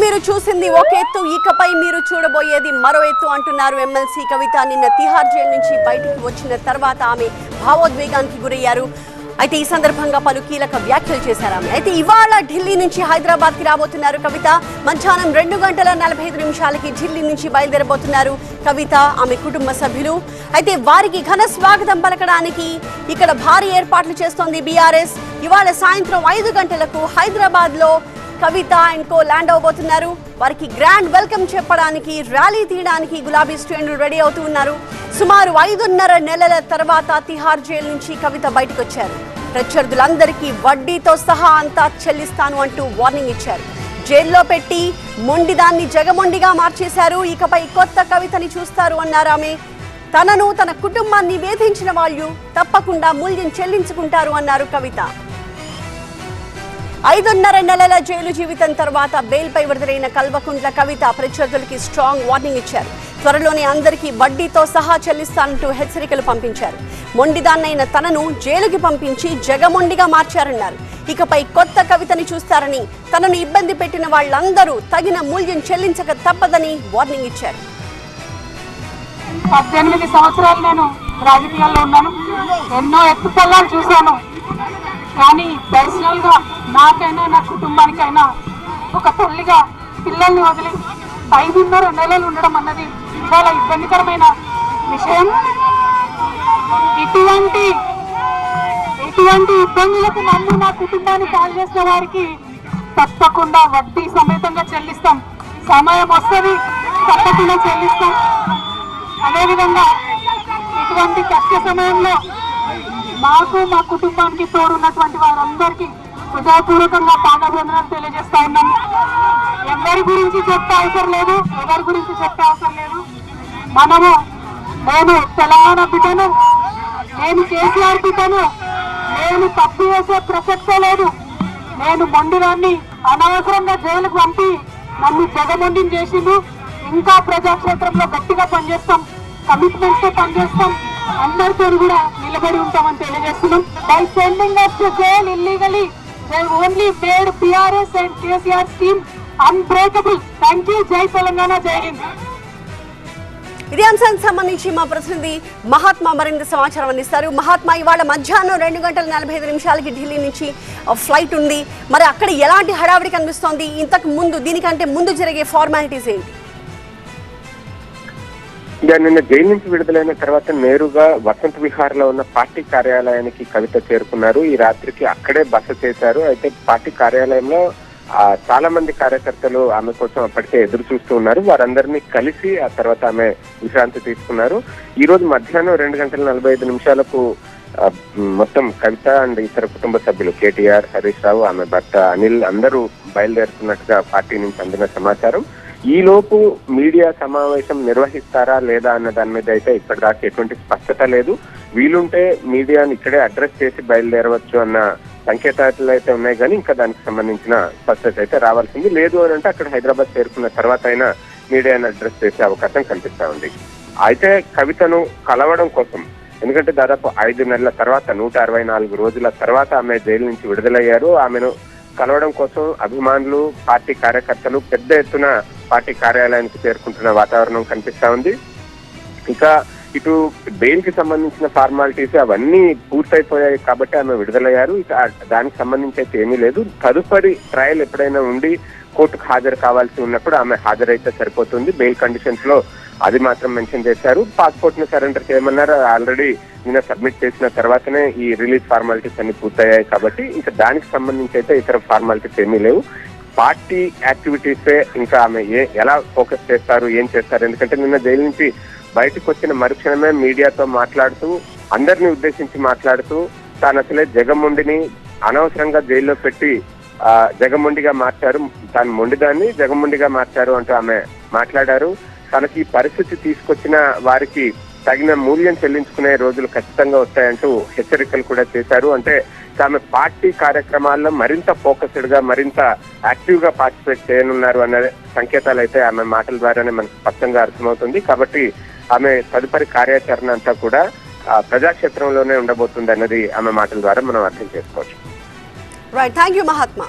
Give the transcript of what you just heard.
మీరు చూసింది ఒక ఎత్తు ఇకపై మీరు చూడబోయేది మరో ఎత్తు అంటున్నారు ఎమ్మెల్సీ కవిత. నిన్న తిహార్ జైలు నుంచి బయటికి వచ్చిన తర్వాత ఆమె భావోద్వేగానికి గురయ్యారు. అయితే ఈ సందర్భంగా పలు కీలక వ్యాఖ్యలు చేశారు ఆమె. అయితే ఇవాళ ఢిల్లీ నుంచి హైదరాబాద్కి రాబోతున్నారు కవిత. మధ్యాహ్నం రెండు గంటల నలభై ఐదు నిమిషాలకి ఢిల్లీ నుంచి బయలుదేరబోతున్నారు కవిత ఆమె కుటుంబ సభ్యులు. అయితే వారికి ఘన స్వాగతం పలకడానికి ఇక్కడ భారీ ఏర్పాట్లు చేస్తోంది బీఆర్ఎస్. ఇవాళ సాయంత్రం ఐదు గంటలకు హైదరాబాద్లో కవిత అండ్ కో ల్యాండ్ అవబోతున్నారు. వారికి గ్రాండ్ వెల్కమ్ చెప్పడానికి ర్యాలీ తీయడానికి గులాబీ శ్రేణులు రెడీ అవుతూ ఉన్నారు. సుమారు ఐదున్నర నెలల తర్వాత తిహార్ జైలు నుంచి కవిత బయటకు వచ్చారు ప్రత్యర్థులందరికీ వడ్డీతో సహా అంతా చెల్లిస్తాను అంటూ వార్నింగ్ ఇచ్చారు. జైల్లో పెట్టి మొండిదాన్ని జగమొండిగా మార్చేశారు. ఇకపై కొత్త కవితని చూస్తారు అన్నారు ఆమె. తనను తన కుటుంబాన్ని వేధించిన వాళ్ళు తప్పకుండా మూల్యం చెల్లించుకుంటారు అన్నారు కవిత. ఐదున్నర నెలల జైలు జీవితం తర్వాత బెయిల్పై విడుదలైన కల్వకుంట్ల కవిత ప్రత్యర్థులకి స్ట్రాంగ్ వార్నింగ్ ఇచ్చారు. త్వరలోనే అందరికీ వడ్డీతో సహా చెల్లిస్తానంటూ హెచ్చరికలు పంపించారు. మొండిదాన్నైన తనను జైలుకి పంపించి జగమొండిగా మార్చారన్నారు. ఇకపై కొత్త కవితని చూస్తారని తనను ఇబ్బంది పెట్టిన వాళ్ళందరూ తగిన మూల్యం చెల్లించక తప్పదని వార్నింగ్ ఇచ్చారు. పద్దెనిమిది సంవత్సరాలు నేను రాజకీయాల్లో ఉన్నాను. ఎన్నో ఎత్తుపల్లాలు చూశాను. కానీ పర్సనల్గా నాకైనా నా కుటుంబానికైనా ఒక తల్లిగా పిల్లల్ని వదిలి ఐదున్నర నెలలు ఉండడం అన్నది చాలా ఇబ్బందికరమైన విషయం. ఇటువంటి ఇటువంటి ఇబ్బందులకు నన్ను నా కుటుంబాన్ని కాల్ చేసిన వారికి తప్పకుండా వడ్డీ సమేతంగా చెల్లిస్తాం. సమయం వస్తుంది తప్పకుండా చెల్లిస్తాం. అదేవిధంగా ఇటువంటి కష్ట సమయంలో మాకు మా కుటుంబానికి తోడున్నటువంటి వారందరికీ హృదయపూర్వకంగా పాదాభివందనాలు తెలియజేస్తా ఉన్నాం. ఎవరి గురించి చెప్పే అవసరం లేదు ఎవరి గురించి చెప్పే అవసరం లేదు. మనము నేను తెలంగాణ బిడ్డను నేను కేసీఆర్ బిడ్డను నేను తప్పు చేసే ప్రసక్తే లేదు. నేను మొండిదాన్ని అనవసరంగా జైలుకు పంపి నన్ను జగమొండిని చేసిండు. ఇంకా ప్రజాక్షేత్రంలో గట్టిగా పనిచేస్తాం కమిట్మెంట్తో పనిచేస్తాం. అందరితో కూడా నిలబడి ఉంటామని తెలియజేస్తున్నాం. By sending us to jail illegally they only made BRS and KCR scheme unbreakable thank you జై తెలంగాణ జై హింద్ ఇదే అంశానికి సంబంధించి మా ప్రతినిధి మహాత్మా మరింత సమాచారం అందిస్తారు. మహాత్మా ఇవాళ మధ్యాహ్నం రెండు గంటల నలభై ఐదు నిమిషాలకి ఢిల్లీ నుంచి ఫ్లైట్ ఉంది. మరి అక్కడ ఎలాంటి హడావిడి కనిపిస్తోంది ఇంతకు ముందు దీనికంటే ముందు జరిగే ఫార్మాలిటీస్ ఏంటి? నిన్న జైలు నుంచి విడుదలైన తర్వాత నేరుగా వసంత విహార్లో ఉన్న పార్టీ కార్యాలయానికి కవిత చేరుకున్నారు. ఈ రాత్రికి అక్కడే బస చేశారు. అయితే పార్టీ కార్యాలయంలో చాలా మంది కార్యకర్తలు ఆమె కోసం అప్పటికే ఎదురు చూస్తూ ఉన్నారు. వారందరినీ కలిసి ఆ తర్వాత ఆమె విశ్రాంతి తీసుకున్నారు. ఈ రోజు మధ్యాహ్నం రెండు గంటల నలభై ఐదు నిమిషాలకు మొత్తం కవిత అండ్ ఇతర కుటుంబ సభ్యులు కేటీఆర్ హరీష్ రావు ఆమె భర్త అనిల్ అందరూ బయలుదేరుతున్నట్టుగా పార్టీ నుంచి అందిన సమాచారం. ఈలోపు మీడియా సమావేశం నిర్వహిస్తారా లేదా అన్న దాని మీద అయితే ఇప్పటిదాకా ఎటువంటి స్పష్టత లేదు. వీలుంటే మీడియాని ఇక్కడే అడ్రస్ చేసి బయలుదేరవచ్చు అన్న సంకేతాలు అయితే ఉన్నాయి కానీ ఇంకా దానికి సంబంధించిన స్పష్టత అయితే రావాల్సింది. లేదు అని అంటే అక్కడ హైదరాబాద్ చేరుకున్న తర్వాత అయినా మీడియాని అడ్రస్ చేసే అవకాశం కనిపిస్తా ఉంది. అయితే కవితను కలవడం కోసం ఎందుకంటే దాదాపు ఐదు నెలల తర్వాత నూట అరవై నాలుగు రోజుల తర్వాత ఆమె జైలు నుంచి విడుదలయ్యారు. ఆమెను కలవడం కోసం అభిమానులు పార్టీ కార్యకర్తలు పెద్ద ఎత్తున పార్టీ కార్యాలయానికి చేరుకుంటున్న వాతావరణం కనిపిస్తా ఉంది. ఇక ఇటు బెయిల్కి సంబంధించిన ఫార్మాలిటీస్ అవన్నీ పూర్తయిపోయాయి కాబట్టి ఆమె విడుదలయ్యారు. ఇక దానికి సంబంధించి అయితే ఏమీ లేదు. తదుపరి ట్రయల్ ఎప్పుడైనా ఉండి కోర్టుకు హాజరు కావాల్సి ఉన్నప్పుడు ఆమె హాజరైతే సరిపోతుంది. బెయిల్ కండిషన్స్లో అది మాత్రం మెన్షన్ చేశారు. పాస్పోర్ట్ని సరెండర్ చేయమన్నారు. ఆల్రెడీ నిన్న సబ్మిట్ చేసిన తర్వాతనే ఈ రిలీజ్ ఫార్మాలిటీస్ అన్ని పూర్తయ్యాయి కాబట్టి ఇంకా దానికి సంబంధించి అయితే ఇతర ఫార్మాలిటీస్ ఏమీ లేవు. పార్టీ యాక్టివిటీస్ ఇంకా ఆమె ఏ ఎలా ఫోకస్ చేస్తారు ఏం చేస్తారు? ఎందుకంటే నిన్న జైలు నుంచి బయటకు వచ్చిన మరుక్షణమే మీడియాతో మాట్లాడుతూ అందరిని ఉద్దేశించి మాట్లాడుతూ తాను అసలే జగముండిని అనవసరంగా జైల్లో పెట్టి ఆ, జగముండిగా మార్చారు. తాను మొండిదాన్ని జగముండిగా మార్చారు అంటూ ఆమె మాట్లాడారు. తనకి పరిస్థితి తీసుకొచ్చిన వారికి తగిన మూల్యం చెల్లించుకునే రోజులు ఖచ్చితంగా వస్తాయంటూ హెచ్చరికలు కూడా చేశారు. అంటే ఆమె పార్టీ కార్యక్రమాల్లో మరింత ఫోకస్డ్గా మరింత యాక్టివ్గా పార్టిసిపేట్ చేయనున్నారు అనే సంకేతాలు అయితే ఆమె మాటల ద్వారానే మనకు స్పష్టంగా అర్థమవుతుంది. కాబట్టి ఆమె తదుపరి కార్యాచరణ అంతా కూడా ప్రజాక్షేత్రంలోనే ఉండబోతుంది అన్నది ఆమె మాటల ద్వారా మనం అర్థం చేసుకోవచ్చు. Right thank you Mahatma